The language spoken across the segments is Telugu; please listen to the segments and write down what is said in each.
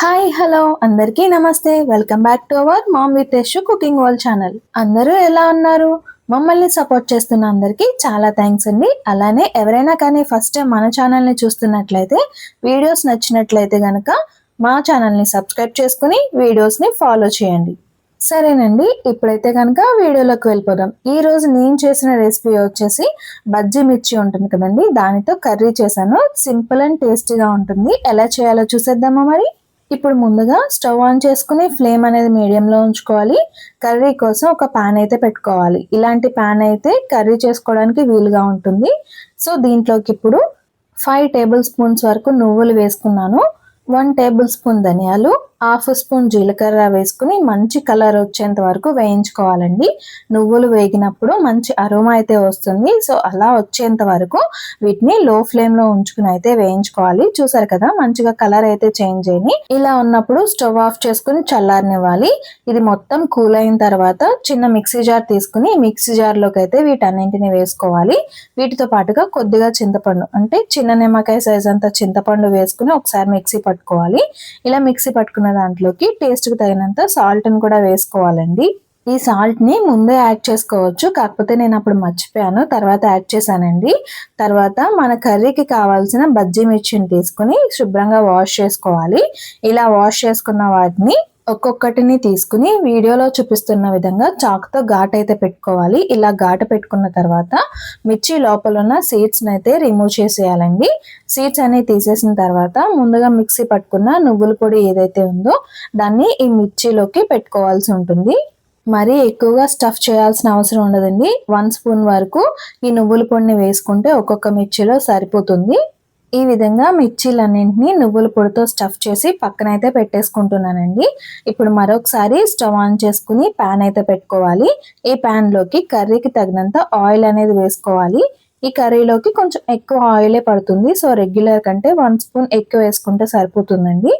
హాయ్ హలో అందరికీ నమస్తే. Welcome back to our mom with Yashu cooking world channel. అందరూ ఎలా ఉన్నారు? మమ్మల్ని సపోర్ట్ చేస్తున్న అందరికీ చాలా థ్యాంక్స్ అండి. అలానే ఎవరైనా కానీ ఫస్ట్ టైం మన ఛానల్ని చూస్తున్నట్లయితే వీడియోస్ నచ్చినట్లయితే కనుక మా ఛానల్ని సబ్స్క్రైబ్ చేసుకుని వీడియోస్ని ఫాలో చేయండి. సరేనండి ఇప్పుడైతే కనుక వీడియోలోకి వెళ్ళిపోదాం. ఈరోజు నేను చేసిన రెసిపీ వచ్చేసి బజ్జీ మిర్చి ఉంటుంది కదండి. దానితో కర్రీ చేశాను. సింపుల్ అండ్ టేస్టీగా ఉంటుంది. ఎలా చేయాలో చూసేద్దామా మరి? ఇప్పుడు ముందుగా స్టవ్ ఆన్ చేసుకుని ఫ్లేమ్ అనేది మీడియంలో ఉంచుకోవాలి. కర్రీ కోసం ఒక ప్యాన్ అయితే పెట్టుకోవాలి. ఇలాంటి ప్యాన్ అయితే కర్రీ చేసుకోవడానికి వీలుగా ఉంటుంది. సో దీంట్లోకి ఇప్పుడు ఫైవ్ టేబుల్ స్పూన్స్ వరకు నువ్వులు వేసుకున్నాను. వన్ టేబుల్ స్పూన్ ధనియాలు. హాఫ్ స్పూన్ జీలకర్ర వేసుకుని మంచి కలర్ వచ్చేంత వరకు వేయించుకోవాలండి. నువ్వులు వేగినప్పుడు మంచి అరోమా అయితే వస్తుంది. సో అలా వచ్చేంత వరకు వీటిని లో ఫ్లేమ్లో ఉంచుకుని అయితే వేయించుకోవాలి. చూసారు కదా మంచిగా కలర్ అయితే చేంజ్ అయ్యి ఇలా ఉన్నప్పుడు స్టవ్ ఆఫ్ చేసుకుని చల్లారనివ్వాలి. ఇది మొత్తం కూల్ అయిన తర్వాత చిన్న మిక్సీ జార్ తీసుకుని మిక్సీ జార్లోకి అయితే వీటన్నింటిని వేసుకోవాలి. వీటితో పాటుగా కొద్దిగా చింతపండు అంటే చిన్న నిమ్మకాయ సైజ్ అంత చింతపండు వేసుకుని ఒకసారి మిక్సీ పట్టుకోవాలి. ఇలా మిక్సీ పట్టుకున్న దాంట్లోకి టేస్ట్కి తగినంత సాల్ట్ని కూడా వేసుకోవాలండి. ఈ సాల్ట్ని ముందే యాడ్ చేసుకోవచ్చు. కాకపోతే నేను అప్పుడు మర్చిపోయాను. తర్వాత యాడ్ చేశానండి. తర్వాత మన కర్రీకి కావాల్సిన బజ్జీ మిర్చిని తీసుకుని శుభ్రంగా వాష్ చేసుకోవాలి. ఇలా వాష్ చేసుకున్న వాటిని ఒక్కొక్కటిని తీసుకుని వీడియోలో చూపిస్తున్న విధంగా చాక్తో ఘాట్ అయితే పెట్టుకోవాలి. ఇలా ఘాటు పెట్టుకున్న తర్వాత మిర్చి లోపల ఉన్న సీడ్స్ని అయితే రిమూవ్ చేసేయాలండి. సీడ్స్ అనేవి తీసేసిన తర్వాత ముందుగా మిక్సీ పట్టుకున్న నువ్వుల పొడి ఏదైతే ఉందో దాన్ని ఈ మిర్చిలోకి పెట్టుకోవాల్సి ఉంటుంది. మరీ ఎక్కువగా స్టఫ్ చేయాల్సిన అవసరం ఉండదండి. వన్ స్పూన్ వరకు ఈ నువ్వుల పొడిని వేసుకుంటే ఒక్కొక్క మిర్చిలో సరిపోతుంది. ఈ విధంగా మిర్చీలన్నింటినీ నువ్వుల పొడితో స్టఫ్ చేసి పక్కన అయితే పెట్టేసుకుంటున్నానండి. ఇప్పుడు మరొకసారి స్టవ్ ఆన్ చేసుకుని ప్యాన్ అయితే పెట్టుకోవాలి. ఈ ప్యాన్లోకి కర్రీకి తగినంత ఆయిల్ అనేది వేసుకోవాలి. ఈ కర్రీలోకి కొంచెం ఎక్కువ ఆయిలే పడుతుంది. సో రెగ్యులర్ కంటే వన్ స్పూన్ ఎక్కువ వేసుకుంటే సరిపోతుందండి.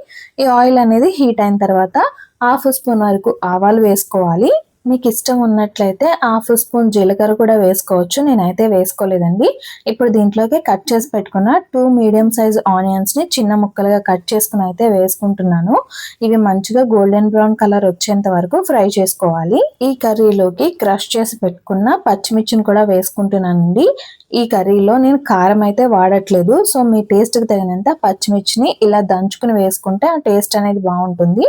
ఈ ఆయిల్ అనేది హీట్ అయిన తర్వాత హాఫ్ స్పూన్ వరకు ఆవాలు వేసుకోవాలి. మీకు ఇష్టం ఉన్నట్లయితే హాఫ్ స్పూన్ జీలకర్ర కూడా వేసుకోవచ్చు. నేనైతే వేసుకోలేదండి. ఇప్పుడు దీంట్లోకి కట్ చేసి పెట్టుకున్న టూ మీడియం సైజ్ ఆనియన్స్ని చిన్న ముక్కలుగా కట్ చేసుకుని అయితే వేసుకుంటున్నాను. ఇవి మంచిగా గోల్డెన్ బ్రౌన్ కలర్ వచ్చేంత వరకు ఫ్రై చేసుకోవాలి. ఈ కర్రీలోకి క్రష్ చేసి పెట్టుకున్న పచ్చిమిర్చిని కూడా వేసుకుంటున్నానండి. ఈ కర్రీలో నేను కారం అయితే వాడట్లేదు. సో మీ టేస్ట్కి తగినంత పచ్చిమిర్చిని ఇలా దంచుకుని వేసుకుంటే ఆ టేస్ట్ అనేది బాగుంటుంది.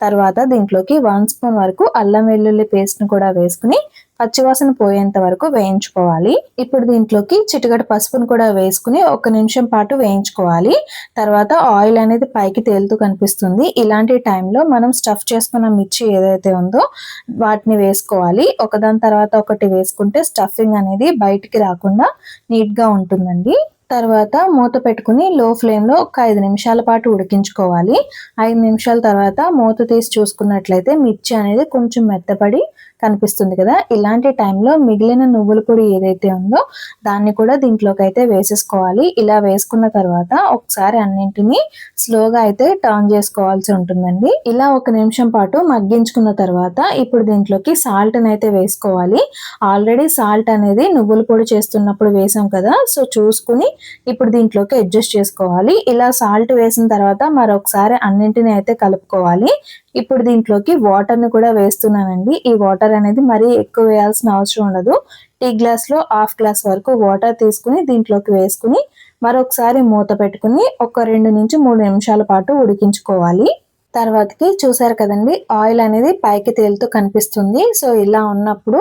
తర్వాత దీంట్లోకి వన్ స్పూన్ వరకు అల్లం వెల్లుల్లి పేస్ట్ని కూడా వేసుకుని పచ్చివాసన పోయేంత వరకు వేయించుకోవాలి. ఇప్పుడు దీంట్లోకి చిటికట పసుపును కూడా వేసుకుని ఒక నిమిషం పాటు వేయించుకోవాలి. తర్వాత ఆయిల్ అనేది పైకి తేలుతూ కనిపిస్తుంది. ఇలాంటి టైంలో మనం స్టఫ్ చేసుకున్న మిర్చి ఏదైతే ఉందో వాటిని వేసుకోవాలి. ఒకదాని తర్వాత ఒకటి వేసుకుంటే స్టఫింగ్ అనేది బయటికి రాకుండా నీట్గా ఉంటుందండి. తర్వాత మూత పెట్టుకుని లో ఫ్లేమ్లో ఒక ఐదు నిమిషాల పాటు ఉడికించుకోవాలి. ఐదు నిమిషాల తర్వాత మూత తీసి చూసుకున్నట్లయితే మిర్చి అనేది కొంచెం మెత్తపడి కనిపిస్తుంది కదా. ఇలాంటి టైంలో మిగిలిన నువ్వుల పొడి ఏదైతే ఉందో దాన్ని కూడా దీంట్లోకి అయితే వేసేసుకోవాలి. ఇలా వేసుకున్న తర్వాత ఒకసారి అన్నింటినీ స్లోగా అయితే టర్న్ చేసుకోవాల్సి ఉంటుందండి. ఇలా ఒక నిమిషం పాటు మగ్గించుకున్న తర్వాత ఇప్పుడు దీంట్లోకి సాల్ట్ అయితే వేసుకోవాలి. ఆల్రెడీ సాల్ట్ అనేది నువ్వుల పొడి చేస్తున్నప్పుడు వేసాం కదా సో చూసుకుని ఇప్పుడు దీంట్లోకి అడ్జస్ట్ చేసుకోవాలి. ఇలా సాల్ట్ వేసిన తర్వాత మరొకసారి అన్నింటినీ అయితే కలుపుకోవాలి. ఇప్పుడు దీంట్లోకి వాటర్ని కూడా వేస్తున్నానండి. ఈ వాటర్ అనేది మరీ ఎక్కువ వేయాల్సిన అవసరం ఉండదు. టీ గ్లాస్లో హాఫ్ గ్లాస్ వరకు వాటర్ తీసుకుని దీంట్లోకి వేసుకుని మరొకసారి మూత పెట్టుకుని ఒక రెండు నుంచి మూడు నిమిషాల పాటు ఉడికించుకోవాలి. తర్వాతకి చూసారు కదండి ఆయిల్ అనేది పైకి తేలుతూ కనిపిస్తుంది. సో ఇలా ఉన్నప్పుడు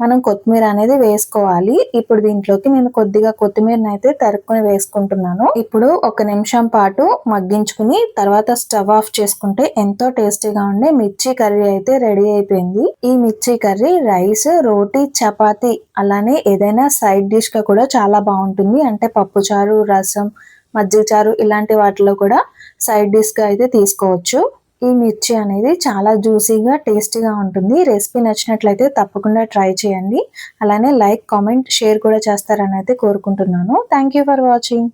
మనం కొత్తిమీర అనేది వేసుకోవాలి. ఇప్పుడు దీంట్లోకి నేను కొద్దిగా కొత్తిమీరని అయితే తరుక్కుని వేసుకుంటున్నాను. ఇప్పుడు ఒక నిమిషం పాటు మగ్గించుకుని తర్వాత స్టవ్ ఆఫ్ చేసుకుంటే ఎంతో టేస్టీగా ఉండే మిర్చి కర్రీ అయితే రెడీ అయిపోయింది. ఈ మిర్చి కర్రీ రైస్ రోటీ చపాతి అలానే ఏదైనా సైడ్ డిష్గా కూడా చాలా బాగుంటుంది. అంటే పప్పుచారు రసం మజ్జిగ చారు ఇలాంటి వాటిలో కూడా సైడ్ డిష్గా అయితే తీసుకోవచ్చు. ఈ మిర్చి అనేది చాలా జ్యూసీగా టేస్టీగా ఉంటుంది. రెసిపీ నచ్చినట్లయితే తప్పకుండా ట్రై చేయండి. అలానే లైక్ కామెంట్ షేర్ కూడా చేస్తారని అయితే కోరుకుంటున్నాను. Thank you for watching.